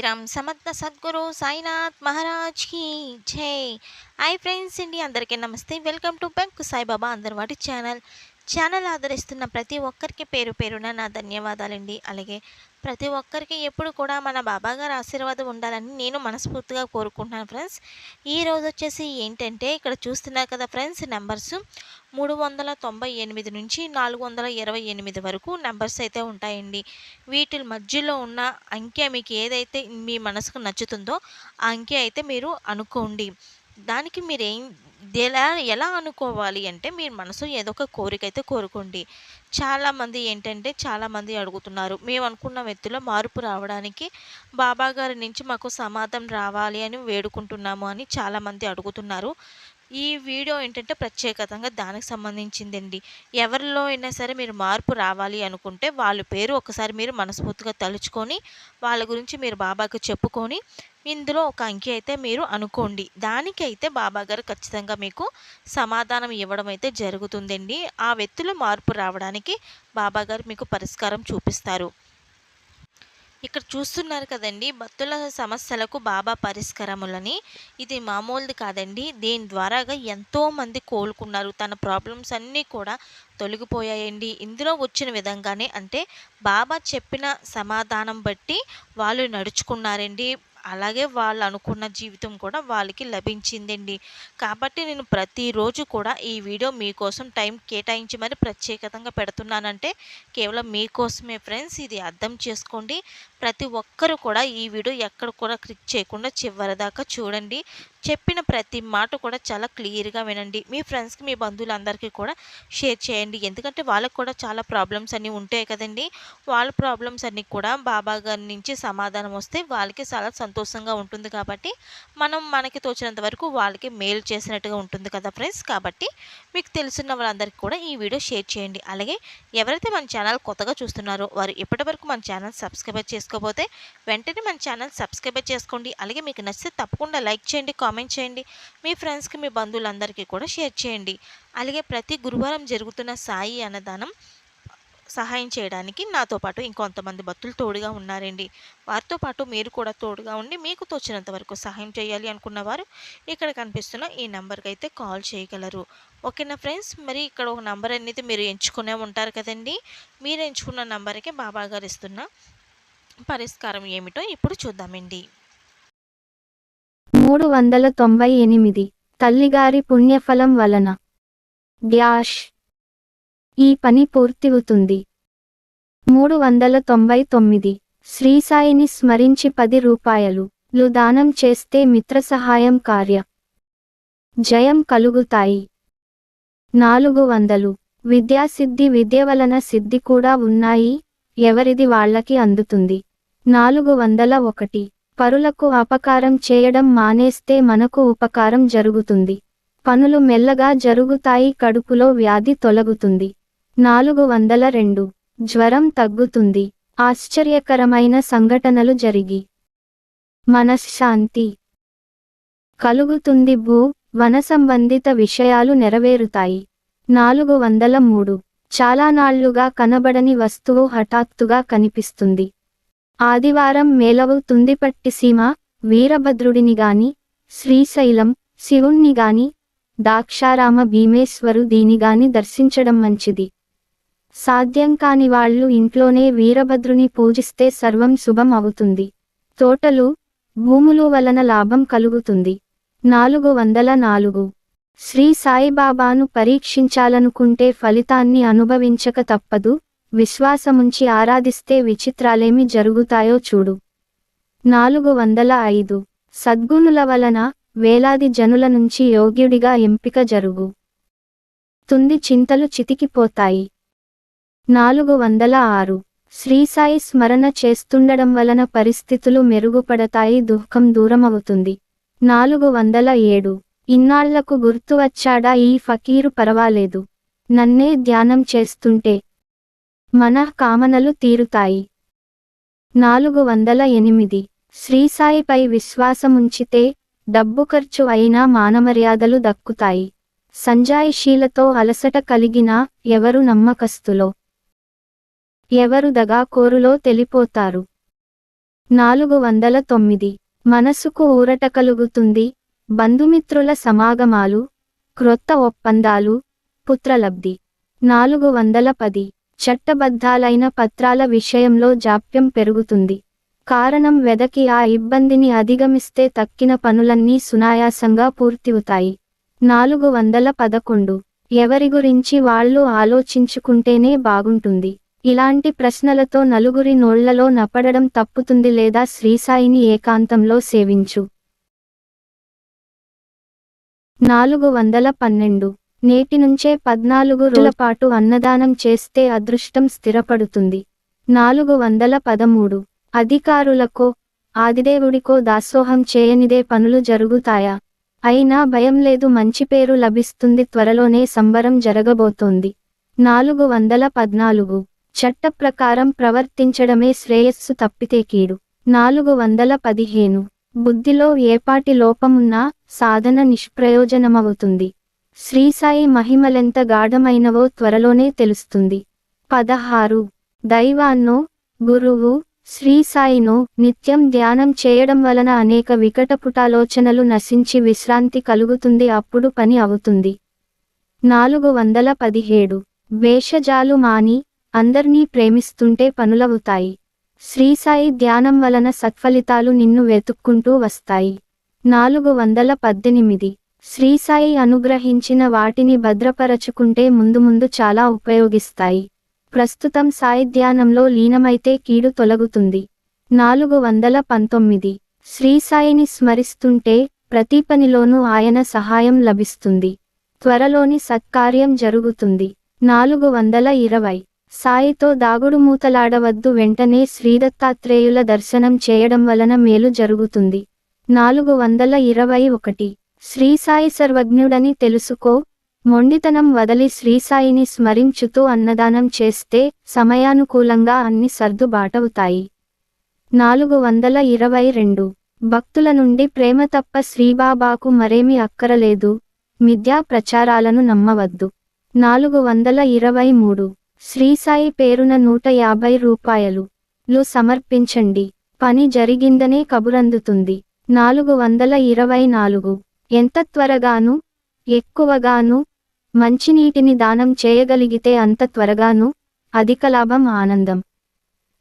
సాయిరామ్ సమర్థ సద్గురు సాయినాథ్ మహారాజ్కి జై. ఐ ఫ్రెండ్స్ అండి అందరికీ నమస్తే. వెల్కమ్ టు బెంక్ సాయిబాబా అందరివాటి ఛానల్. ఛానల్ ఆదరిస్తున్న ప్రతి ఒక్కరికి పేరు పేరున నా ధన్యవాదాలండి. అలాగే ప్రతి ఒక్కరికి ఎప్పుడు కూడా మన బాబా గారు ఆశీర్వాదం ఉండాలని నేను మనస్ఫూర్తిగా కోరుకుంటున్నాను ఫ్రెండ్స్. ఈ రోజు వచ్చేసి ఏంటంటే ఇక్కడ చూస్తున్నారు కదా ఫ్రెండ్స్ నెంబర్స్. మూడు వందల తొంభై ఎనిమిది నుంచి నాలుగు వందల ఇరవై ఎనిమిది వరకు నెంబర్స్ అయితే ఉంటాయండి. వీటి మధ్యలో ఉన్న అంకె మీకు ఏదైతే మీ మనసుకు నచ్చుతుందో ఆ అంకె అయితే మీరు అనుకోండి. దానికి మీరు ఏం ఎలా ఎలా అనుకోవాలి అంటే మీరు మనసు ఏదో ఒక కోరిక అయితే కోరుకోండి. చాలామంది ఏంటంటే చాలామంది అడుగుతున్నారు. మేము అనుకున్న వ్యక్తిలో మార్పు రావడానికి బాబా గారి నుంచి మాకు సమాధానం రావాలి అని వేడుకుంటున్నాము అని చాలామంది అడుగుతున్నారు. ఈ వీడియో ఏంటంటే ప్రత్యేకతంగా దానికి సంబంధించిందండి. ఎవరిలో అయినా సరే మీరు మార్పు రావాలి అనుకుంటే వాళ్ళ పేరు ఒకసారి మీరు మనస్ఫూర్తిగా తలుచుకొని వాళ్ళ గురించి మీరు బాబాకి చెప్పుకొని ఇందులో ఒక అంకె అయితే మీరు అనుకోండి. దానికైతే బాబా గారు ఖచ్చితంగా మీకు సమాధానం ఇవ్వడం అయితే జరుగుతుందండి. ఆ వ్యక్తులు మార్పు రావడానికి బాబా గారు మీకు పరిష్కారం చూపిస్తారు. ఇక్కడ చూస్తున్నారు కదండి భక్తుల సమస్యలకు బాబా పరిష్కారములని. ఇది మామూలుది కాదండి. దీని ద్వారాగా ఎంతోమంది కోలుకున్నారు. తన ప్రాబ్లమ్స్ అన్నీ కూడా తొలగిపోయాయండి. ఇందులో వచ్చిన విధంగానే అంటే బాబా చెప్పిన సమాధానం బట్టి వాళ్ళు నడుచుకున్నారండి. అలాగే వాళ్ళు అనుకున్న జీవితం కూడా వాళ్ళకి లభించిందండి. కాబట్టి నేను ప్రతిరోజు కూడా ఈ వీడియో మీకోసం టైం కేటాయించి మరి ప్రత్యేకతంగా పెడుతున్నానంటే కేవలం మీకోసమే ఫ్రెండ్స్. ఇది అర్థం చేసుకోండి. ప్రతి ఒక్కరు కూడా ఈ వీడియో ఎక్కడ కూడా క్లిక్ చేయకుండా చివరి దాకా చూడండి. చెప్పిన ప్రతి మాట కూడా చాలా క్లియర్గా వినండి. మీ ఫ్రెండ్స్కి మీ బంధువులందరికీ కూడా షేర్ చేయండి. ఎందుకంటే వాళ్ళకు కూడా చాలా ప్రాబ్లమ్స్ అన్నీ ఉంటాయి కదండి. వాళ్ళ ప్రాబ్లమ్స్ అన్నీ కూడా బాబా గారి నుంచి సమాధానం వస్తే వాళ్ళకి చాలా సంతోషంగా ఉంటుంది కాబట్టి మనం మనకి తోచినంత వరకు వాళ్ళకి మేలు చేసినట్టుగా ఉంటుంది కదా ఫ్రెండ్స్. కాబట్టి మీకు తెలుసున్న వాళ్ళందరికీ కూడా ఈ వీడియో షేర్ చేయండి. అలాగే ఎవరైతే మన ఛానల్ కొత్తగా చూస్తున్నారో వారు ఇప్పటివరకు మన ఛానల్ సబ్స్క్రైబ్ చేసుకోకపోతే వెంటనే మన ఛానల్ సబ్స్క్రైబ్ చేసుకోండి. అలాగే మీకు నచ్చితే తప్పకుండా లైక్ చేయండి కామెంట్ చేయండి. మీ ఫ్రెండ్స్కి మీ బంధువులందరికీ కూడా షేర్ చేయండి. అలాగే ప్రతి గురువారం జరుగుతున్న సాయి అన్నదానం సహాయం చేయడానికి నాతో పాటు ఇంకొంతమంది భక్తులు తోడుగా ఉన్నారండి. వారితో పాటు మీరు కూడా తోడుగా ఉండి మీకు తోచినంత వరకు సహాయం చేయాలి అనుకున్న వారు ఇక్కడ కనిపిస్తున్న ఈ నెంబర్కి అయితే కాల్ చేయగలరు. ఓకేనా ఫ్రెండ్స్? మరి ఇక్కడ ఒక నెంబర్ అనేది మీరు ఎంచుకునే ఉంటారు కదండి. మీరు ఎంచుకున్న నెంబర్కి బాబా గారు ఇస్తున్న పరిష్కారం ఏమిటో ఇప్పుడు చూద్దామండి. మూడు వందల తొంభై ఎనిమిది. తల్లిగారి పుణ్యఫలం వలన. డ్యాష్. ఈ పని పూర్తివుతుంది. మూడు వందల తొంభై తొమ్మిది. శ్రీసాయిని స్మరించి పది రూపాయలు. లు దానం చేస్తే మిత్ర సహాయం కార్య. జయం కలుగుతాయి. నాలుగు వందలు. విద్యాసిద్ధి విద్య వలన సిద్ధి కూడా ఉన్నాయి. ఎవరిది వాళ్ళకి అందుతుంది. నాలుగు వందల ఒకటి. పరులకు అపకారం చేయడం మానేస్తే మనకు ఉపకారం జరుగుతుంది. పనులు మెల్లగా జరుగుతాయి కడుపులో వ్యాధి తొలగుతుంది. నాలుగు వందల రెండు. జ్వరం తగ్గుతుంది. ఆశ్చర్యకరమైన సంఘటనలు జరిగి. మనశ్శాంతి. కలుగుతుంది భూ వన సంబంధిత విషయాలు నెరవేరుతాయి. నాలుగు వందల మూడు. చాలా నాళ్ళుగా కనబడని వస్తువు హఠాత్తుగా కనిపిస్తుంది. ఆదివారం మేలవుతుంది సీమ వీరభద్రుడిని గాని శ్రీశైలం శివుణ్ణి గాని దాక్షారామ భీమేశ్వరు దీనిగాని దర్శించడం మంచిది. సాధ్యం కాని వాళ్ళు ఇంట్లోనే వీరభద్రుని పూజిస్తే సర్వం శుభం అవుతుంది. తోటలు భూములు వలన లాభం కలుగుతుంది. నాలుగు వందల నాలుగు. శ్రీ సాయిబాబాను పరీక్షించాలనుకుంటే ఫలితాన్ని అనుభవించక తప్పదు. విశ్వాసముంచి ఆరాధిస్తే విచిత్రాలేమి జరుగుతాయో చూడు. నాలుగు వందల ఐదు సద్గుణుల వలన వేలాది జనుల నుంచి యోగ్యుడిగా ఎంపిక జరుగు. తుంది చింతలు చితికిపోతాయి. నాలుగు వందల ఆరు శ్రీసాయి స్మరణ చేస్తుండడం వలన పరిస్థితులు మెరుగుపడతాయి దుఃఖం దూరమవుతుంది. నాలుగు వందల ఏడు ఇన్నాళ్ళకు గుర్తు వచ్చాడా ఈ ఫకీరు పర్వాలేదు. నన్నే ధ్యానం చేస్తుంటే మన కామనలు తీరుతాయి. నాలుగు వందల ఎనిమిది. శ్రీసాయిపై విశ్వాసముంచితే డబ్బు ఖర్చు అయినా మానమర్యాదలు దక్కుతాయి. సంజాయిషీలతో అలసట కలిగినా ఎవరు నమ్మకస్తులో? ఎవరు దగాకోరులో తెలిపోతారు? నాలుగు వందల తొమ్మిది. మనసుకు ఊరట కలుగుతుంది. బంధుమిత్రుల సమాగమాలు క్రొత్త ఒప్పందాలు పుత్రలబ్ధి. నాలుగు వందల పది. చట్టబద్ధాలైన పత్రాల విషయంలో జాప్యం పెరుగుతుంది. కారణం వెదకి ఆ ఇబ్బందిని అధిగమిస్తే తక్కిన పనులన్నీ సునాయాసంగా పూర్తివుతాయి. నాలుగు వందల పదకొండు. ఎవరి గురించి వాళ్ళు ఆలోచించుకుంటేనే బాగుంటుంది. ఇలాంటి ప్రశ్నలతో నలుగురి నోళ్ళలో నపడడం తప్పుతుంది లేదా శ్రీసాయిని ఏకాంతంలో సేవించు. నాలుగు వందల పన్నెండు. నేటి నుంచే పద్నాలుగు రోజుల పాటు అన్నదానం చేస్తే అదృష్టం స్థిరపడుతుంది. నాలుగు వందల పదమూడు. అధికారులకో ఆదిదేవుడికో దాసోహం చేయనిదే పనులు జరుగుతాయా? అయినా భయం లేదు మంచి పేరు లభిస్తుంది త్వరలోనే సంబరం జరగబోతోంది. నాలుగు వందల పద్నాలుగు. చట్ట ప్రకారం ప్రవర్తించడమే శ్రేయస్సు తప్పితే కీడు. నాలుగు వందల పదిహేను. బుద్ధిలో ఏపాటి లోపమున్నా సాధన నిష్ప్రయోజనమవుతుంది. శ్రీసాయి మహిమలెంత గాఢమైనవో త్వరలోనే తెలుస్తుంది. పదహారు. దైవాన్నో గురువు శ్రీసాయిను నిత్యం ధ్యానం చేయడం వలన అనేక వికటపుటాలోచనలు నశించి విశ్రాంతి కలుగుతుంది అప్పుడు పని అవుతుంది. నాలుగు వందల పదిహేడు. వేషజాలు మాని అందర్నీ ప్రేమిస్తుంటే పనులవుతాయి. శ్రీసాయి ధ్యానం వలన సత్ఫలితాలు నిన్ను వెతుక్కుంటూ వస్తాయి. నాలుగు వందల పద్దెనిమిది. శ్రీసాయి అనుగ్రహించిన వాటిని భద్రపరచుకుంటే ముందు ముందు చాలా ఉపయోగిస్తాయి. ప్రస్తుతం సాయి ధ్యానంలో లీనమైతే కీడు తొలగుతుంది. నాలుగు వందల పంతొమ్మిది. శ్రీసాయిని స్మరిస్తుంటే ప్రతి పనిలోనూ ఆయన సహాయం లభిస్తుంది. త్వరలోని సత్కార్యం జరుగుతుంది. నాలుగు వందల ఇరవై. సాయితో దాగుడు మూతలాడవద్దు వెంటనే శ్రీదత్తాత్రేయుల దర్శనం చేయడం వలన మేలు జరుగుతుంది. నాలుగు వందల ఇరవై ఒకటి. శ్రీసాయి సర్వజ్ఞుడని తెలుసుకో. మొండితనం వదలి శ్రీసాయిని స్మరించుతూ అన్నదానం చేస్తే సమయానుకూలంగా అన్ని సర్దుబాటవుతాయి నాలుగు వందల ఇరవై రెండు. భక్తుల నుండి ప్రేమ తప్ప శ్రీబాబాకు మరేమీ అక్కరలేదు. మిథ్యా ప్రచారాలను నమ్మవద్దు. నాలుగు వందల ఇరవై మూడు. శ్రీసాయి పేరున నూట యాభై రూపాయలు. లు సమర్పించండి. పని జరిగిందనే కబురందుతుంది. నాలుగు వందల ఇరవై నాలుగు. ఎంత త్వరగాను ఎక్కువగాను మంచినీటిని దానం చేయగలిగితే అంత త్వరగాను అధిక లాభం ఆనందం.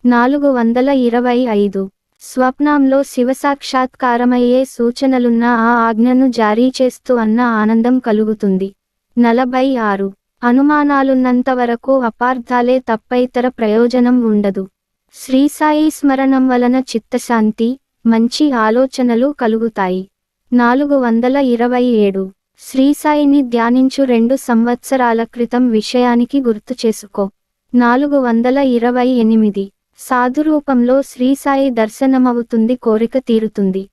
నాలుగు వందల ఇరవై ఐదు. స్వప్నంలో శివసాక్షాత్కారమయ్యే సూచనలున్న ఆ ఆజ్ఞను జారీ చేస్తూ అన్న ఆనందం కలుగుతుంది. నలభై ఆరు. అనుమానాలున్నంత వరకు అపార్థాలే తప్ప ఇతర ప్రయోజనం ఉండదు. శ్రీసాయి స్మరణం వలన చిత్తశాంతి మంచి ఆలోచనలు కలుగుతాయి. నాలుగు వందల ఇరవై ఏడు. శ్రీసాయిని ధ్యానించు రెండు సంవత్సరాల క్రితం విషయానికి గుర్తు చేసుకో. నాలుగు వందల ఇరవై ఎనిమిది. సాధురూపంలో శ్రీసాయి దర్శనమవుతుంది కోరిక తీరుతుంది.